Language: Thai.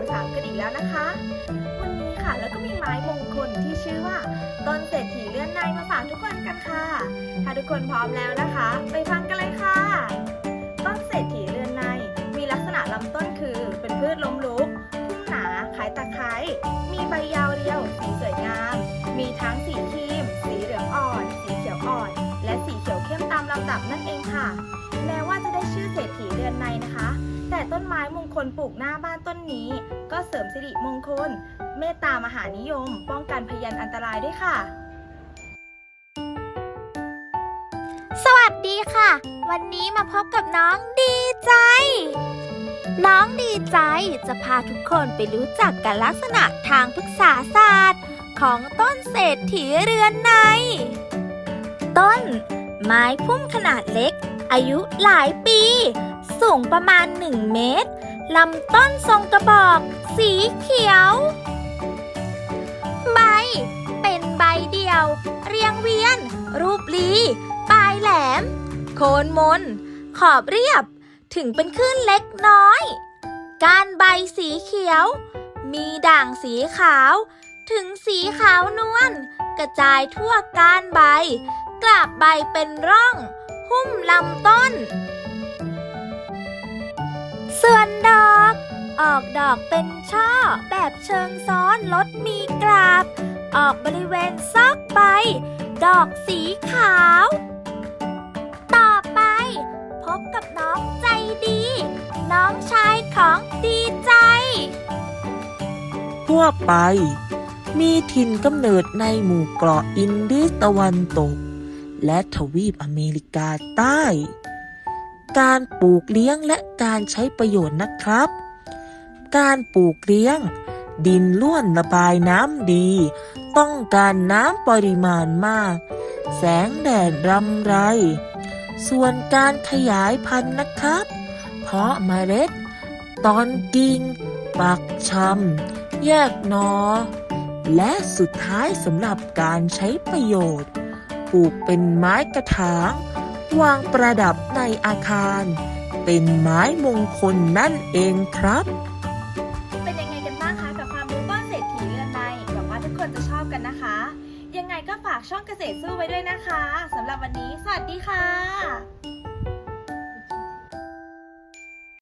ภาษาอังกฤษอีกแล้วนะคะ วันนี้ค่ะแล้วก็มีไม้มงคลที่ชื่อว่า ต้นเศรษฐีเลื่อนในมาฝากทุกคนกันค่ะ ถ้าทุกคนพร้อมแล้วนะคะ ไปฟังกันเลยค่ะ ต้นเศรษฐีเลื่อนในมีลักษณะลำต้นคือเป็นพืชล้มลุกพุ่มหนาคล้ายตะไคร้มีใบยาวเรียวสีสวยงาม มีทั้งสีครีม สีเหลืองอ่อน สีเขียวอ่อน และสีเขียวเข้มตามลำดับนั่นเองค่ะแม้ว่าจะได้ชื่อเศรษฐีเรือนในนะคะ แต่ต้นไม้มงคลปลูกหน้าบ้านต้นนี้ ก็เสริมสิริมงคล เมตตามหานิยม ป้องกันพยันอันตรายด้วยค่ะ สวัสดีค่ะ วันนี้มาพบกับน้องดีใจ น้องดีใจจะพาทุกคนไปรู้จักกันลักษณะทางพฤกษาศาสตร์ ของต้นเศรษฐีเรือนใน ต้น ไม้พุ่มขนาดเล็ก อายุหลายปี สูงประมาณ 1 เมตร ลำต้นทรงกระบอก สีเขียว ใบ เป็นใบเดียว เรียงเวียน รูปลี ปลายแหลม โคนมน ขอบเรียบ ถึงเป็นคลื่นเล็กน้อย กานใบสีเขียว มีด่างสีขาว ถึงสีขาวนวลกระจายทั่วก้านใบ กลาบใบเป็นร่อง หุ้มลำต้น ส่วนดอก ออกดอกเป็นช่อแบบเชิงซ้อนลดมีกราบ ออกบริเวณซอกใบ ดอกสีขาว ต่อไป พบกับน้องใจดี น้องชายของดีใจ ทั่วไป มีถิ่นกำเนิดในหมู่เกาะอินดีสตะวันตก และทวีปอเมริกาใต้ การปลูกเลี้ยงและการใช้ประโยชน์นะครับ การปลูกเลี้ยง ดินล้วนระบายน้ำดี ต้องการน้ำปริมาณมาก แสงแดดรำไร ส่วนการขยายพันธุ์นะครับ เพราะเมล็ด ตอนกิ่งปักชำแยกนอ และสุดท้ายสำหรับการใช้ประโยชน์ูกเป็นไม้กระถาง วางประดับในอาคาร เป็นไม้มงคลนั่นเองครับ เป็นยังไงกันบ้างคะกับความรู้ต้นเศรษฐีเรือนในหวังว่าทุกคนจะชอบกันนะคะ ยังไงก็ฝากช่องเกษตรสู้ไว้ด้วยนะคะสำหรับวันนี้ สวัสดีค่ะ